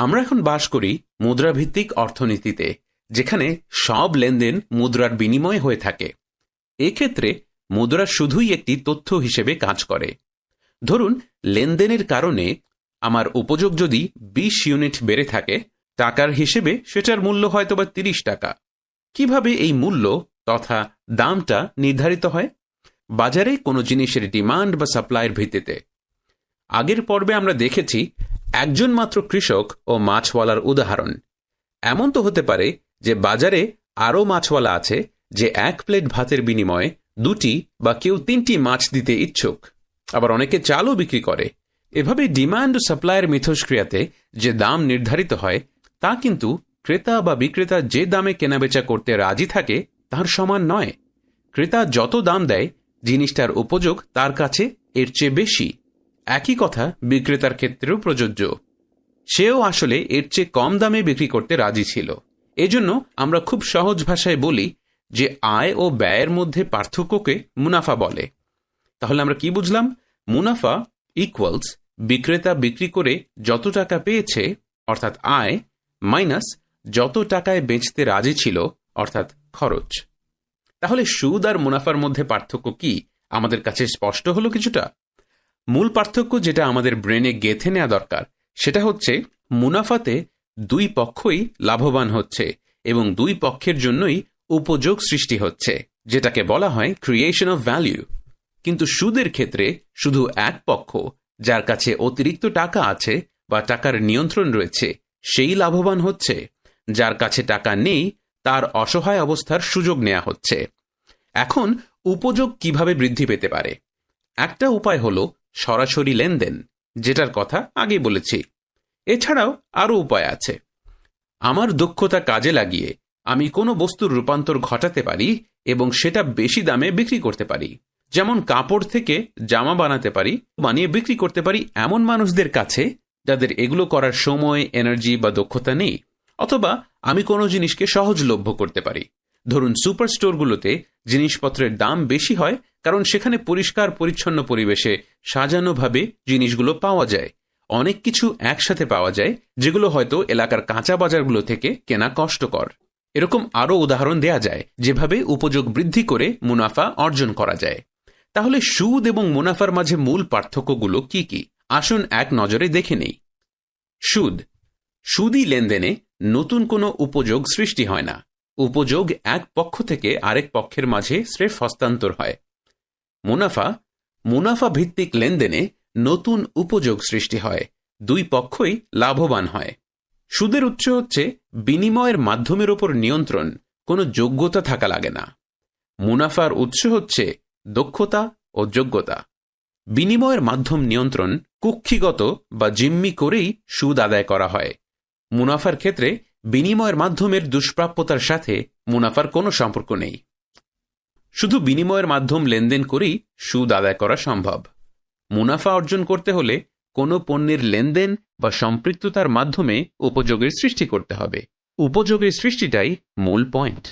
এখন বাস করি মুদ্রাভিত্তিক অর্থনীতিতে, যেখানে সব লেনদেন মুদ্রার বিনিময়ে হয়ে থাকে। এক্ষেত্রে মুদ্রা শুধুই একটি তথ্য হিসেবে কাজ করে। ধরুন, লেনদেনের কারণে আমার উপযোগ যদি বিশ ইউনিট বেড়ে থাকে, টাকার হিসেবে সেটার মূল্য হয়তো বা তিরিশ টাকা। কীভাবে এই মূল্য তথা দামটা নির্ধারিত হয়? বাজারে কোনো জিনিসের ডিমান্ড বা সাপ্লাইয়ের ভিত্তিতে। আগের পর্বে আমরা দেখেছি একজন মাত্র কৃষক ও মাছওয়ালার উদাহরণ। এমন তো হতে পারে যে বাজারে আরও মাছওয়ালা আছে যে এক প্লেট ভাতের বিনিময়ে দুটি বা কেউ তিনটি মাছ দিতে ইচ্ছুক। আবার অনেকে চালও বিক্রি করে। এভাবে ডিমান্ড ও সাপ্লাইয়ের মিথস্ক্রিয়াতে যে দাম নির্ধারিত হয়, তা কিন্তু ক্রেতা বা বিক্রেতা যে দামে কেনাবেচা করতে রাজি থাকে, তার সমান নয়। ক্রেতা যত দাম দেয়, জিনিসটার উপযোগ তার কাছে এর চেয়ে বেশি। একই কথা বিক্রেতার ক্ষেত্রেও প্রযোজ্য। সেও আসলে এর চেয়ে কম দামে বিক্রি করতে রাজি ছিল। এজন্য আমরা খুব সহজ ভাষায় বলি যে আয় ও ব্যয়ের মধ্যে পার্থক্যকে মুনাফা বলে। তাহলে আমরা কি বুঝলাম? মুনাফা ইকুয়ালস বিক্রেতা বিক্রি করে যত টাকা পেয়েছে, অর্থাৎ আয় মাইনাস যত টাকায় বেচতে রাজি ছিল, অর্থাৎ খরচ। তাহলে সুদ আর মুনাফার মধ্যে পার্থক্য কি? আমাদের কাছে স্পষ্ট হলো কিছুটা? মূল পার্থক্য যেটা আমাদের ব্রেনে গেথে নেওয়া দরকার, সেটা হচ্ছে মুনাফাতে দুই পক্ষই লাভবান হচ্ছে এবং দুই পক্ষের জন্যই উপযোগ সৃষ্টি হচ্ছে, যেটাকে বলা হয় ক্রিয়েশন অফ ভ্যালিউ কিন্তু সুদের ক্ষেত্রে শুধু এক পক্ষ, যার কাছে অতিরিক্ত টাকা আছে বা টাকার নিয়ন্ত্রণ রয়েছে, সেই লাভবান হচ্ছে। যার কাছে টাকা নেই, তার অসহায় অবস্থার সুযোগ নেওয়া হচ্ছে। এখন উপযোগ কীভাবে বৃদ্ধি পেতে পারে? একটা উপায় হলো সরাসরি লেনদেন, যেটার কথা আগে বলেছি। এছাড়াও আরও উপায় আছে। আমার দক্ষতা কাজে লাগিয়ে আমি কোনো বস্তুর রূপান্তর ঘটাতে পারি এবং সেটা বেশি দামে বিক্রি করতে পারি। যেমন কাপড় থেকে জামা বানাতে পারি, বানিয়ে বিক্রি করতে পারি এমন মানুষদের কাছে যাদের এগুলো করার সময় এনার্জি বা দক্ষতা নেই, অথবা আমি কোনো জিনিসকে সহজলভ্য করতে পারি। ধরুন সুপার স্টোরগুলোতে জিনিসপত্রের দাম বেশি হয় কারণ সেখানে পরিষ্কার, পরিচ্ছন্ন পরিবেশে সাজানোভাবে জিনিসগুলো পাওয়া যায়। অনেক কিছু একসাথে পাওয়া যায়, যেগুলো হয়তো এলাকার কাঁচা বাজারগুলো থেকে কেনা কষ্টকর। এরকম আরও উদাহরণ দেয়া যায়, যেভাবে উপযোগ বৃদ্ধি করে মুনাফা অর্জন করা যায়। তাহলে সুদ এবং মুনাফার মাঝে মূল পার্থক্যগুলো কি কি? আসুন এক নজরে দেখে নেই। সুদ। সুদী লেনদেনে নতুন কোনো উপযোগ সৃষ্টি হয় না। উপযোগ এক পক্ষ থেকে আরেক পক্ষের মাঝে স্রেফ হস্তান্তর হয়। মুনাফা মুনাফা ভিত্তিক লেনদেনে নতুন উপযোগ সৃষ্টি হয়। দুই পক্ষই লাভবান হয়। সুদের উৎস হচ্ছে বিনিময়ের মাধ্যমের ওপর নিয়ন্ত্রণ, কোনো যোগ্যতা থাকা লাগে না। মুনাফার উৎস হচ্ছে দক্ষতা ও যোগ্যতা। বিনিময়ের মাধ্যম নিয়ন্ত্রণ কুক্ষিগত বা জিম্মি করেই সুদ আদায় করা হয়। মুনাফার ক্ষেত্রে বিনিময়ের মাধ্যমের দুষ্প্রাপ্যতার সাথে মুনাফার কোনো সম্পর্ক নেই। শুধু বিনিময়ের মাধ্যম লেনদেন করেই সুদ আদায় করা সম্ভব। মুনাফা অর্জন করতে হলে কোনো পণ্যের লেনদেন বা সম্পৃক্ততার মাধ্যমে উপযোগের সৃষ্টি করতে হবে। উপযোগের সৃষ্টিটাই মূল পয়েন্ট।